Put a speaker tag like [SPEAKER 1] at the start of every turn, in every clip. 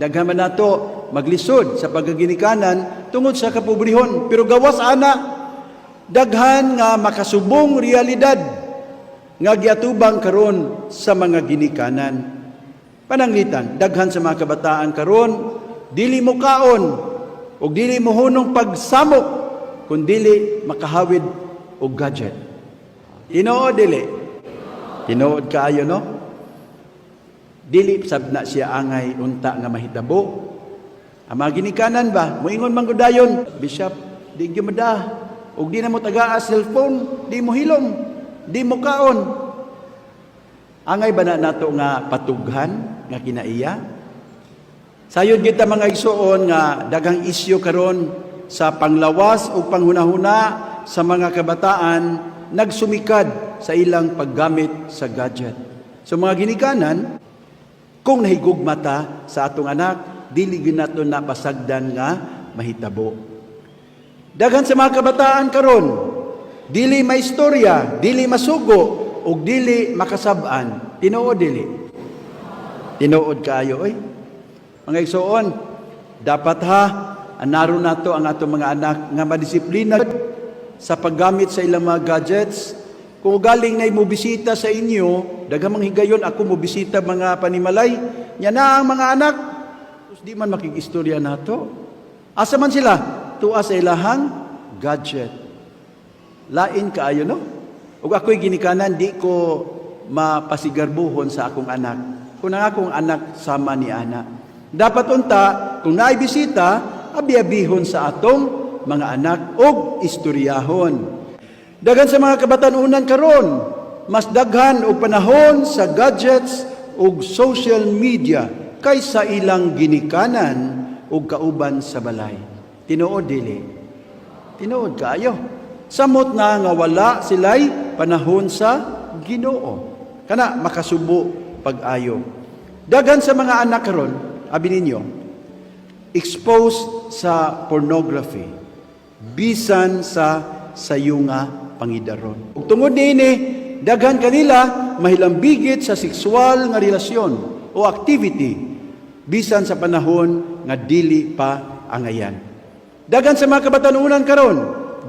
[SPEAKER 1] Daghan man nato maglisod sa pagaginikanan tungod sa kapobrehon. Pero gawas ana, daghan nga makasubong realidad nga giatubang karon sa mga ginikanan. Pananglitan, daghan sa mga kabataan karon dili mo kaon o dili mo hunong pagsamok kun dili makahawid og gadget. Tinuod dili. Tinuod kaayo no? Dili sab na siya angay unta nga mahitabo. Ang mga ginikanan ba, moingon man gudayon, Bishop, di gyud mada. Og di na mo tagaa cellphone, di mo hilom, di mo kaon. Angay ba na nato nga patughan nga kinaiya? Sayod kita mga igsuon nga dagang isyu karon sa panglawas o panghunahuna sa mga kabataan nagsumikad sa ilang paggamit sa gadget. So mga ginikanan, kung nahigugma ta sa atong anak, dili gyud nato na pasagdan nga mahitabo. Daghan sa mga kabataan karon, dili maistorya, dili masugo, ug dili makasab-an. Tinuod dili. Tinuod kaayo oy. Mga igsoon, dapat ha anaro nato ang atong mga anak nga madisiplina sa paggamit sa ilang mga gadgets. Kung galing na mo bisita sa inyo, daghang mga higayon ako mo bisita mga panimalay, nya na ang mga anak, Tapos di man makikistorya nato. Asa man sila? Tuwa sa ilahang gadget. Lain kaayo no? Ug ako'y ginikanan di ko mapasigarbuhon sa akong anak. Kung ang akong anak sama ni ana. Dapat unta kung naay bisita, abi-abihon sa atong mga anak og istoryahon. Daghan sa mga kabatanunan karon, mas daghan og panahon sa gadgets ug social media kaysa ilang ginikanan ug kauban sa balay. Tinuod dili. Tinuod kaayo. Samot na nga wala sila'y panahon sa Ginoo. Kana makasubo pag-ayo. Daghan sa mga anak karon, abi ninyo, exposed sa pornography bisan sa sayunga pangidaron. Ug tungod niini, daghan kanila mahilambigit sa sexual nga relasyon o activity bisan sa panahon nga dili pa angayan. Daghan sa mga kabatanunan karon,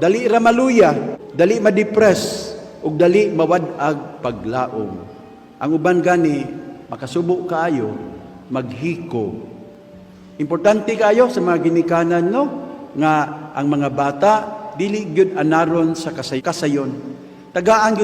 [SPEAKER 1] dali ra maluya, dali ma-depress ug dali mawad-ag paglaom. Ang uban gani makasubo kaayo maghiko. Importante kayo sa mga ginikanan no nga ang mga bata dili gyud anaron sa kasay kasayon. Tagaan